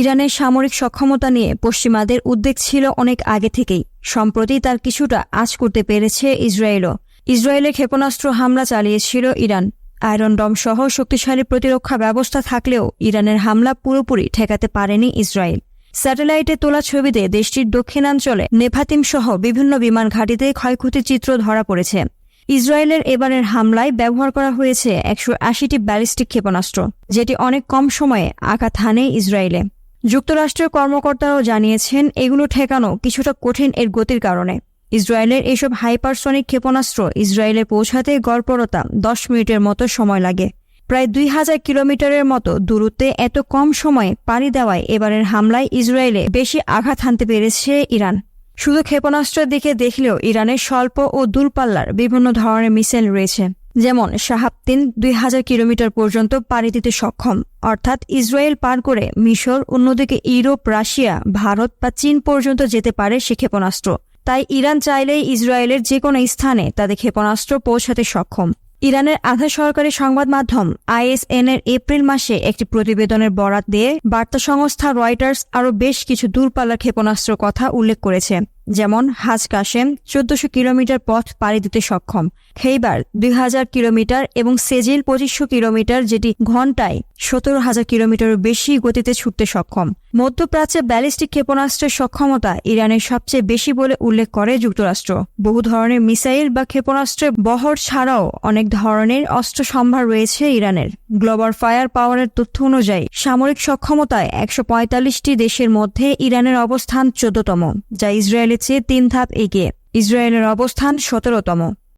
ইরানের সামরিক সক্ষমতা নিয়ে পশ্চিমাদের উদ্বেগ ছিল অনেক আগে থেকেই। সম্প্রতি তার কিছুটা আজ করতে পেরেছে ইসরায়েলও। ইসরায়েলে ক্ষেপণাস্ত্র হামলা চালিয়েছিল ইরান। আয়রন ডম সহ শক্তিশালী প্রতিরক্ষা ব্যবস্থা থাকলেও ইরানের হামলা পুরোপুরি ঠেকাতে পারেনি ইসরায়েল। স্যাটেলাইটে তোলা ছবিতে দেশটির দক্ষিণাঞ্চলে নেভাতিম সহ বিভিন্ন বিমান ঘাঁটিতে ক্ষয়ক্ষতির চিত্র ধরা পড়েছে। ইসরায়েলের এবারের হামলায় ব্যবহার করা হয়েছে একশো আশিটি ব্যালিস্টিক ক্ষেপণাস্ত্র, যেটি অনেক কম সময়ে আঘাত হানে ইসরায়েলে। যুক্তরাষ্ট্রের কর্মকর্তারাও জানিয়েছেন, এগুলো ঠেকানো কিছুটা কঠিন এর গতির কারণে। ইসরায়েলের এসব হাইপারসনিক ক্ষেপণাস্ত্র ইসরায়েলে পৌঁছাতে গড়পড়তা দশ মিনিটের মতো সময় লাগে। প্রায় দুই হাজার কিলোমিটারের মতো দূরত্বে এত কম সময়ে পাড়ি দেওয়ায় এবারের হামলায় ইসরায়েলে বেশি আঘাত হানতে পেরেছে ইরান। শুধু ক্ষেপণাস্ত্রের দিকে দেখলেও ইরানের স্বল্প ও দূরপাল্লার বিভিন্ন ধরনের মিসাইল রয়েছে। যেমন শাহাব তিন দুই হাজার কিলোমিটার পর্যন্ত পাড়ি দিতে সক্ষম। অর্থাৎ ইসরায়েল পার করে মিশর, অন্যদিকে ইউরোপ, রাশিয়া, ভারত বা চীন পর্যন্ত যেতে পারে সে ক্ষেপণাস্ত্র। তাই ইরান চাইলেই ইসরায়েলের যে কোনো স্থানে তাদের ক্ষেপণাস্ত্র পৌঁছাতে সক্ষম। ইরানের আধা সরকারি সংবাদ মাধ্যম আইএসএন এর এপ্রিল মাসে একটি প্রতিবেদনের বরাত দিয়ে বার্তা সংস্থা রয়টার্স আরও বেশ কিছু দূরপাল্লার ক্ষেপণাস্ত্র কথা উল্লেখ করেছে। যেমন হাজ কাশেম চোদ্দশো কিলোমিটার পথ পাড়ি দিতে সক্ষম। খেইবার দুই হাজার কিলোমিটার এবং সেজিল পঁচিশশো কিলোমিটার যেটি ঘন্টায় সতেরো হাজার কিলোমিটারের বেশি গতিতে ছুটতে সক্ষম। মধ্যপ্রাচ্যে ব্যালিস্টিক ক্ষেপণাস্ত্রের সক্ষমতা ইরানের সবচেয়ে বেশি বলে উল্লেখ করে যুক্তরাষ্ট্র। বহু ধরনের মিসাইল বা ক্ষেপণাস্ত্রের বহর ছাড়াও অনেক ধরনের অস্ত্র সম্ভার রয়েছে ইরানের। গ্লোবাল ফায়ার পাওয়ারের তথ্য অনুযায়ী, সামরিক সক্ষমতায় একশো পঁয়তাল্লিশটি দেশের মধ্যে ইরানের অবস্থান চোদ্দতম, যা ইসরায়েলের চেয়ে তিন ধাপ এগিয়ে। ইসরায়েলের অবস্থান সতেরোতম।